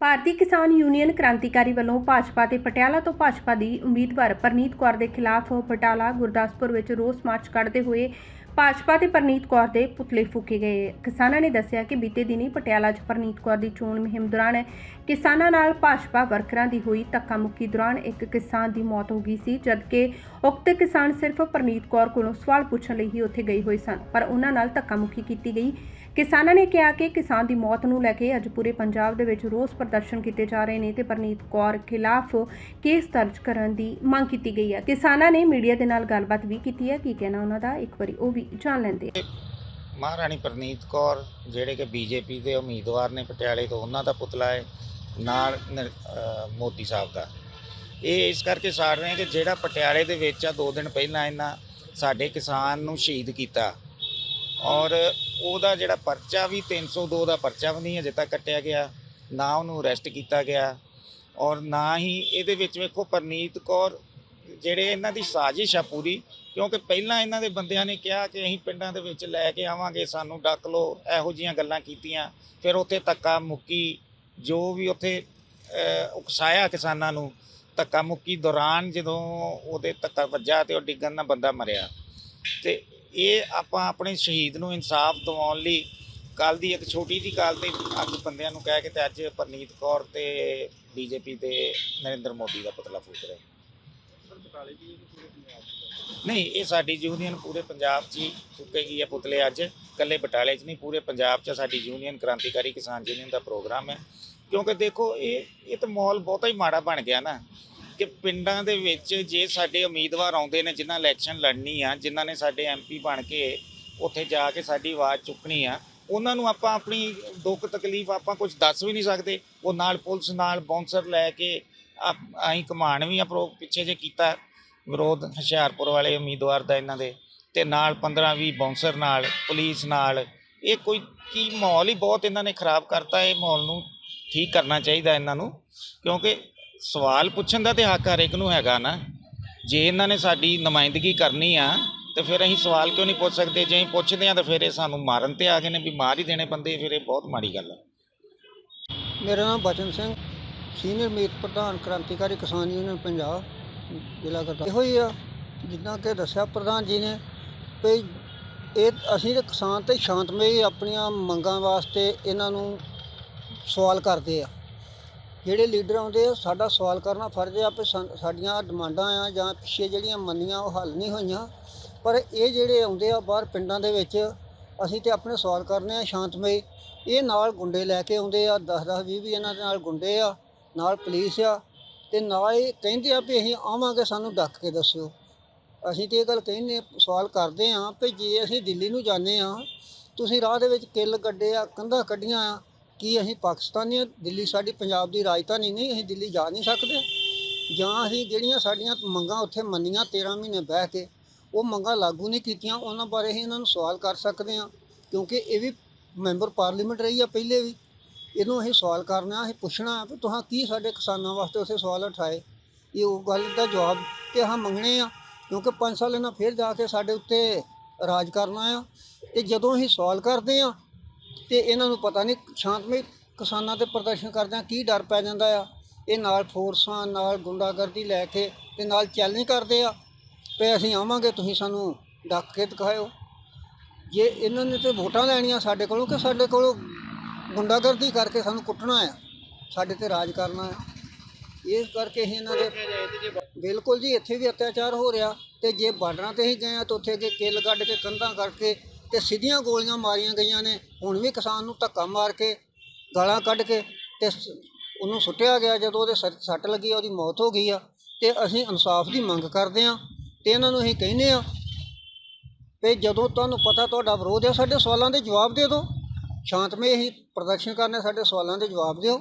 ਭਾਰਤੀ ਕਿਸਾਨ ਯੂਨੀਅਨ ਕ੍ਰਾਂਤੀਕਾਰੀ ਵੱਲੋਂ ਭਾਜਪਾ ਤੇ ਪਟਿਆਲਾ ਤੋਂ ਭਾਜਪਾ ਦੀ ਉਮੀਦਵਾਰ ਪਰਨੀਤ ਕੌਰ ਦੇ ਖਿਲਾਫ ਬਟਾਲਾ ਗੁਰਦਾਸਪੁਰ ਵਿੱਚ ਰੋਸ ਮਾਰਚ ਕੱਢਦੇ ਹੋਏ ਭਾਜਪਾ ਤੇ ਪਰਨੀਤ ਕੌਰ ਦੇ ਪੁਤਲੇ ਫੂਕੇ ਗਏ। ਕਿਸਾਨਾਂ ਨੇ ਦੱਸਿਆ ਕਿ ਬੀਤੇ ਦਿਨੀ ਪਟਿਆਲਾ 'ਚ ਪਰਨੀਤ ਕੌਰ ਦੀ ਚੋਣ ਮੁਹਿੰਮ ਦੌਰਾਨ ਕਿਸਾਨਾਂ ਨਾਲ ਭਾਜਪਾ ਵਰਕਰਾਂ ਦੀ ਹੋਈ ਧੱਕਾ ਮੁੱਕੀ ਦੌਰਾਨ ਇੱਕ ਕਿਸਾਨ ਦੀ ਮੌਤ ਹੋ ਗਈ ਸੀ, ਜਦਕਿ ਉਕਤ ਕਿਸਾਨ ਸਿਰਫ ਪਰਨੀਤ ਕੌਰ ਕੋਲੋਂ ਸਵਾਲ ਪੁੱਛਣ ਲਈ ਹੀ ਉੱਥੇ ਗਏ ਹੋਏ ਸਨ, ਪਰ ਉਹਨਾਂ ਨਾਲ ਧੱਕਾ ਮੁੱਕੀ ਕੀਤੀ ਗਈ। ਕਿਸਾਨਾਂ ਨੇ ਕਿਹਾ ਕਿ ਕਿਸਾਨ ਦੀ ਮੌਤ ਨੂੰ ਲੈ ਕੇ ਅੱਜ ਪੂਰੇ ਪੰਜਾਬ ਦੇ ਵਿੱਚ ਰੋਸ ਪ੍ਰਦਰਸ਼ਨ ਕੀਤੇ ਜਾ ਰਹੇ ਨੇ ਤੇ ਪਰਨੀਤ ਕੌਰ ਖਿਲਾਫ ਕੇਸ ਦਰਜ ਕਰਨ ਦੀ ਮੰਗ ਕੀਤੀ ਗਈ ਹੈ। ਕਿਸਾਨਾਂ ਨੇ ਮੀਡੀਆ ਦੇ ਨਾਲ ਗੱਲਬਾਤ ਵੀ ਕੀਤੀ ਹੈ। ਕੀ ਕਹਿਣਾ ਉਹਨਾਂ ਦਾ? ਇੱਕ ਵਾਰੀ ਉਹ ਵੀ ਜਾਣ ਲੈਂਦੇ ਹਾਂ। ਮਹਾਰਾਣੀ ਪ੍ਰਨੀਤ ਕੌਰ, ਜਿਹੜੇ ਕਿ ਬੀਜੇਪੀ ਦੇ ਉਮੀਦਵਾਰ ਨੇ ਪਟਿਆਲੇ ਤੋਂ, ਉਹਨਾਂ ਦਾ ਪੁਤਲਾ ਹੈ, ਨਾਲ ਨ- ਅਹ, ਮੋਦੀ ਸਾਹਿਬ ਦਾ। ਇਹ ਇਸ ਕਰਕੇ ਸਾੜ ਰਹੇ ਹਾਂ ਕਿ ਜਿਹੜਾ ਪਟਿਆਲੇ ਦੇ ਵਿੱਚ ਆ, ਦੋ ਦਿਨ ਪਹਿਲਾਂ ਇਹਨਾਂ ਸਾਡੇ ਕਿਸਾਨ ਨੂੰ ਸ਼ਹੀਦ ਕੀਤਾ। ਔਰ ਉਹਦਾ ਜਿਹੜਾ ਪਰਚਾ ਵੀ 302 ਦਾ ਪਰਚਾ ਵੀ ਨਹੀਂ ਅਜੇ ਤੱਕ ਕੱਟਿਆ ਗਿਆ, ਨਾ ਉਹਨੂੰ ਅਰੈਸਟ ਕੀਤਾ ਗਿਆ। ਔਰ ਨਾ ਹੀ ਇਹਦੇ ਵਿੱਚ ਵੇਖੋ ਪਰਨੀਤ ਕੌਰ, ਜਿਹੜੇ ਇਹਨਾਂ ਦੀ ਸਾਜ਼ਿਸ਼ ਆ ਪੂਰੀ ਕਿਉਂਕਿ ਪਹਿਲਾਂ ਇਹਨਾਂ ਦੇ ਬੰਦਿਆਂ ਨੇ ਕਿਹਾ ਕਿ ਅਸੀਂ ਪਿੰਡਾਂ ਦੇ ਵਿੱਚ ਲੈ ਕੇ ਆਵਾਂਗੇ, ਸਾਨੂੰ ਡੱਕ ਲਓ, ਇਹੋ ਜੀਆਂ ਗੱਲਾਂ ਕੀਤੀਆਂ। ਫਿਰ ਉੱਥੇ ਧੱਕਾ ਮੁੱਕੀ, ਜੋ ਵੀ ਉੱਥੇ ਉਕਸਾਇਆ ਕਿਸਾਨਾਂ ਨੂੰ, ਧੱਕਾ ਮੁੱਕੀ ਦੌਰਾਨ ਜਦੋਂ ਉਹਦੇ ਧੱਕਾ ਵੱਜਾ ਤੇ ਉਹ ਡਿੱਗਣ ਨਾਲ ਬੰਦਾ ਮਰਿਆ। ਤੇ ਇਹ ਆਪਾਂ ਆਪਣੇ ਸ਼ਹੀਦ ਨੂੰ ਇਨਸਾਫ ਦਿਵਾਉਣ ਲਈ ਕੱਲ ਦੀ ਇੱਕ ਛੋਟੀ ਜੀ ਗੱਲ ਤੇ ਅੱਜ ਬੰਦਿਆਂ ਨੂੰ ਕਹਿ ਕੇ ਤੇ ਅੱਜ ਪਰਨੀਤ ਕੌਰ ਤੇ ਬੀਜੇਪੀ ਦੇ ਨਰਿੰਦਰ ਮੋਦੀ ਦਾ ਪੁਤਲਾ ਫੂਕ ਰਹੇ। ਨਹੀਂ, ਇਹ ਸਾਡੀ ਯੂਨੀਅਨ ਪੂਰੇ ਪੰਜਾਬ 'ਚ ਹੀ ਫੂਕੇਗੀ ਹੈ ਪੁਤਲੇ ਅੱਜ। ਇਕੱਲੇ ਬਟਾਲੇ 'ਚ ਨਹੀਂ, ਪੂਰੇ ਪੰਜਾਬ 'ਚ ਸਾਡੀ ਯੂਨੀਅਨ ਕ੍ਰਾਂਤੀਕਾਰੀ ਕਿਸਾਨ ਯੂਨੀਅਨ ਦਾ ਪ੍ਰੋਗਰਾਮ ਹੈ। ਕਿਉਂਕਿ ਦੇਖੋ, ਇਹ ਇਹ ਤਾਂ ਮਾਹੌਲ ਬਹੁਤਾ ਹੀ ਮਾੜਾ ਬਣ ਗਿਆ ਨਾ ਕਿ ਪਿੰਡਾਂ ਦੇ ਵਿੱਚ ਜੇ ਸਾਡੇ ਉਮੀਦਵਾਰ ਆਉਂਦੇ ਨੇ, ਜਿਨ੍ਹਾਂ ਇਲੈਕਸ਼ਨ ਲੜਨੀ ਆ, ਜਿਨ੍ਹਾਂ ਨੇ ਸਾਡੇ ਐਮਪੀ ਬਣ ਕੇ ਉੱਥੇ ਜਾ ਕੇ ਸਾਡੀ ਆਵਾਜ਼ ਚੁੱਕਣੀ ਆ, ਉਹਨਾਂ ਨੂੰ ਆਪਾਂ ਆਪਣੀ ਦੁੱਖ ਤਕਲੀਫ ਆਪਾਂ ਕੁਝ ਦੱਸ ਵੀ ਨਹੀਂ ਸਕਦੇ। ਉਹ ਨਾਲ ਪੁਲਿਸ, ਨਾਲ ਬਾਉਂਸਰ ਲੈ ਕੇ ਆਪ- ਅਸੀਂ ਕਮਾਣ ਵੀ ਆ, ਪ੍ਰੋ, ਪਿੱਛੇ ਜੇ ਕੀਤਾ। ਵਿਰੋਧ ਹੁਸ਼ਿਆਰਪੁਰ ਵਾਲੇ ਉਮੀਦਵਾਰ ਦਾ ਇਹਨਾਂ ਦੇ ਤੇ ਨਾਲ 15 20 ਬਾਉਂਸਰ ਨਾਲ, ਪੁਲਿਸ ਨਾਲ, ਇਹ ਕੋਈ ਕੀ ਮਾਹੌਲ ਹੀ ਬਹੁਤ ਇਹਨਾਂ ਨੇ ਖਰਾਬ ਕਰਤਾ, ਇਹ ਮਾਹੌਲ ਨੂੰ ਠੀਕ ਕਰਨਾ ਚਾਹੀਦਾ ਇਹਨਾਂ ਨੂੰ, ਕਿਉਂਕਿ ਸਵਾਲ ਪੁੱਛਣ ਦਾ ਤੇ ਹੱਕ ਹਰ ਇੱਕ ਨੂੰ ਹੈਗਾ ਨਾ। ਜੇ ਇਹਨਾਂ ਨੇ ਸਾਡੀ ਨੁਮਾਇੰਦਗੀ ਕਰਨੀ ਆ, ਤੇ ਫਿਰ ਅਸੀਂ ਸਵਾਲ ਕਿਉਂ ਨਹੀਂ ਪੁੱਛ ਸਕਦੇ? ਜੇ ਅਸੀਂ ਪੁੱਛਦੇ ਆ, ਤਾਂ ਫਿਰ ਇਹ ਸਾਨੂੰ ਮਾਰਨ ਤੇ ਆ ਗਏ ਨੇ ਵੀ ਮਾਰ ਹੀ ਦੇਣੇ ਬੰਦੇ, ਫਿਰ ਇਹ ਬਹੁਤ ਮਾੜੀ ਗੱਲ ਆ। ਮੇਰਾ ਨਾਮ ਬਚਨ ਸਿੰਘ, ਸੀਨੀਅਰ ਮੀਤ ਪ੍ਰਧਾਨ ਕ੍ਰਾਂਤੀਕਾਰੀ ਕਿਸਾਨ ਯੂਨੀਅਨ ਪੰਜਾਬ। ਜ਼ਿਲ੍ਹਾ ਗੁਰਦਾਸਪੁਰ ਇਹੋ ਹੀ ਆ, ਜਿੱਦਾਂ ਕਿ ਦੱਸਿਆ ਪ੍ਰਧਾਨ ਜੀ ਨੇ ਵੀ ਇਹ ਅਸੀਂ ਤੇ ਕਿਸਾਨ ਤੇ ਸ਼ਾਂਤਮਈ ਆਪਣੀਆਂ ਮੰਗਾਂ ਵਾਸਤੇ ਇਹਨਾਂ ਨੂੰ ਸਵਾਲ ਕਰਦੇ ਆ। ਜਿਹੜੇ ਲੀਡਰ ਆਉਂਦੇ ਆ, ਸਾਡਾ ਸਵਾਲ ਕਰਨਾ ਫਰਜ਼ ਆ ਵੀ ਸਾਡੀਆਂ ਡਿਮਾਂਡਾਂ ਆ ਜਾਂ ਪਿੱਛੇ ਜਿਹੜੀਆਂ ਮੰਨੀਆਂ ਉਹ ਹੱਲ ਨਹੀਂ ਹੋਈਆਂ। ਪਰ ਇਹ ਜਿਹੜੇ ਆਉਂਦੇ ਆ ਬਾਹਰ ਪਿੰਡਾਂ ਦੇ ਵਿੱਚ, ਅਸੀਂ ਤੇ ਆਪਣੇ ਸਵਾਲ ਕਰਨੇ ਆ ਸ਼ਾਂਤਮਈ। ਇਹ ਨਾਲ ਗੁੰਡੇ ਲੈ ਕੇ ਆਉਂਦੇ ਆ 10 10 20 20 ਇਹਨਾਂ ਦੇ ਨਾਲ ਗੁੰਡੇ ਆ, ਨਾਲ ਪੁਲਿਸ ਆ ਤੇ ਨਾਲ ਇਹ ਕਹਿੰਦੇ ਆ ਵੀ ਅਸੀਂ ਆਵਾਂਗੇ, ਸਾਨੂੰ ਡੱਕ ਕੇ ਦੱਸਿਓ। ਅਸੀਂ ਤੇ ਇਹ ਗੱਲ ਕਹਿੰਦੇ ਸਵਾਲ ਕਰਦੇ ਆ ਵੀ ਜੇ ਅਸੀਂ ਦਿੱਲੀ ਨੂੰ ਜਾਂਦੇ ਆ, ਤੁਸੀਂ ਰਾਹ ਦੇ ਵਿੱਚ ਕਿੱਲ ਕੱਢੇ ਆ, ਕੰਧਾਂ ਕੱਢੀਆਂ ਆ, ਕੀ ਅਸੀਂ ਪਾਕਿਸਤਾਨੀ ਦਿੱਲੀ ਸਾਡੀ ਪੰਜਾਬ ਦੀ ਰਾਜਧਾਨੀ ਨਹੀਂ, ਅਸੀਂ ਦਿੱਲੀ ਜਾ ਨਹੀਂ ਸਕਦੇ? ਜਾਂ ਅਸੀਂ ਜਿਹੜੀਆਂ ਸਾਡੀਆਂ ਮੰਗਾਂ ਉੱਥੇ ਮੰਨੀਆਂ 13 ਮਹੀਨੇ ਬਹਿ ਕੇ, ਉਹ ਮੰਗਾਂ ਲਾਗੂ ਨਹੀਂ ਕੀਤੀਆਂ, ਉਹਨਾਂ ਬਾਰੇ ਅਸੀਂ ਇਹਨਾਂ ਨੂੰ ਸਵਾਲ ਕਰ ਸਕਦੇ ਆ। ਕਿਉਂਕਿ ਇਹ ਵੀ ਮੈਂਬਰ ਪਾਰਲੀਮੈਂਟ ਰਹੀ ਆ ਪਹਿਲੇ ਵੀ। ਇਹਨੂੰ ਅਸੀਂ ਸਵਾਲ ਕਰਨਾ, ਅਸੀਂ ਪੁੱਛਣਾ ਵੀ ਤੁਸੀਂ ਕੀ ਸਾਡੇ ਕਿਸਾਨਾਂ ਵਾਸਤੇ ਉਸੇ ਸਵਾਲ ਉਠਾਏ? ਇਹ ਉਹ ਗੱਲ ਦਾ ਜਵਾਬ ਤੇ ਹਾਂ ਮੰਗਣੇ ਆ, ਕਿਉਂਕਿ 5 ਸਾਲ ਇਹਨਾਂ ਫੇਰ ਜਾ ਕੇ ਸਾਡੇ ਉੱਤੇ ਰਾਜ ਕਰਨਾ ਆ ਤੇ ਜਦੋਂ ਅਸੀਂ ਸਵਾਲ ਕਰਦੇ ਆ ਤੇ ਇਹਨਾਂ ਨੂੰ ਪਤਾ ਨਹੀਂ ਸ਼ਾਂਤਮਈ ਕਿਸਾਨਾਂ ਤੇ ਪ੍ਰਦਰਸ਼ਨ ਕਰਦਿਆਂ ਕੀ ਡਰ ਪੈ ਜਾਂਦਾ ਆ। ਇਹ ਨਾਲ ਫੋਰਸਾਂ, ਨਾਲ ਗੁੰਡਾਗਰਦੀ ਲੈ ਕੇ ਤੇ ਨਾਲ ਚੈਲੰਜ ਕਰਦੇ ਆ ਵੀ ਅਸੀਂ ਆਵਾਂਗੇ, ਤੁਸੀਂ ਸਾਨੂੰ ਡੱਕ ਕੇ ਦਿਖਾਇਓ। ਜੇ ਇਹਨਾਂ ਨੇ ਤੇ ਵੋਟਾਂ ਲੈਣੀਆਂ ਸਾਡੇ ਕੋਲੋਂ ਕਿ ਸਾਡੇ ਕੋਲੋਂ ਗੁੰਡਾਗਰਦੀ ਕਰਕੇ ਸਾਨੂੰ ਕੁੱਟਣਾ ਆ, ਸਾਡੇ ਤੇ ਰਾਜ ਕਰਨਾ ਆ। ਇਸ ਕਰਕੇ ਅਸੀਂ ਇਹਨਾਂ ਦੇ ਬਿਲਕੁਲ ਜੀ ਇੱਥੇ ਵੀ ਅਤਿਆਚਾਰ ਹੋ ਰਿਹਾ ਤੇ ਜੇ ਬਾਰਡਰਾਂ ਤੇ ਹੀ ਗਏ ਆ ਤਾਂ ਉੱਥੇ ਅੱਗੇ ਕਿੱਲ ਕੱਢ ਕੇ, ਕੰਧਾਂ ਕਰਕੇ ਤੇ ਸਿੱਧੀਆਂ ਗੋਲੀਆਂ ਮਾਰੀਆਂ ਗਈਆਂ ਨੇ। ਹੁਣ ਵੀ ਕਿਸਾਨ ਨੂੰ ਧੱਕਾ ਮਾਰ ਕੇ ਗਾਲਾਂ ਕੱਢ ਕੇ ਤੇ ਸ- ਉਹਨੂੰ ਸੁੱਟਿਆ ਗਿਆ ਜਦੋਂ ਉਹਦੇ ਸੱਟ ਲੱਗੀ ਉਹਦੀ ਮੌਤ ਹੋ ਗਈ ਆ। ਤੇ ਅਸੀਂ ਇਨਸਾਫ ਦੀ ਮੰਗ ਕਰਦੇ ਆ ਤੇ ਇਹਨਾਂ ਨੂੰ ਅਸੀਂ ਕਹਿੰਦੇ ਆ ਤੇ ਜਦੋਂ ਤੁਹਾਨੂੰ ਪਤਾ ਤੁਹਾਡਾ ਵਿਰੋਧ ਹੈ ਸਾਡੇ ਸਵਾਲਾਂ ਦੇ ਜਵਾਬ ਦੇ ਦਿਓ। ਸ਼ਾਂਤਮਈ ਹੀ ਪ੍ਰਦਰਸ਼ਨ ਕਰਨੇ ਸਾਡੇ ਸਵਾਲਾਂ ਦੇ ਜਵਾਬ ਦਿਓ।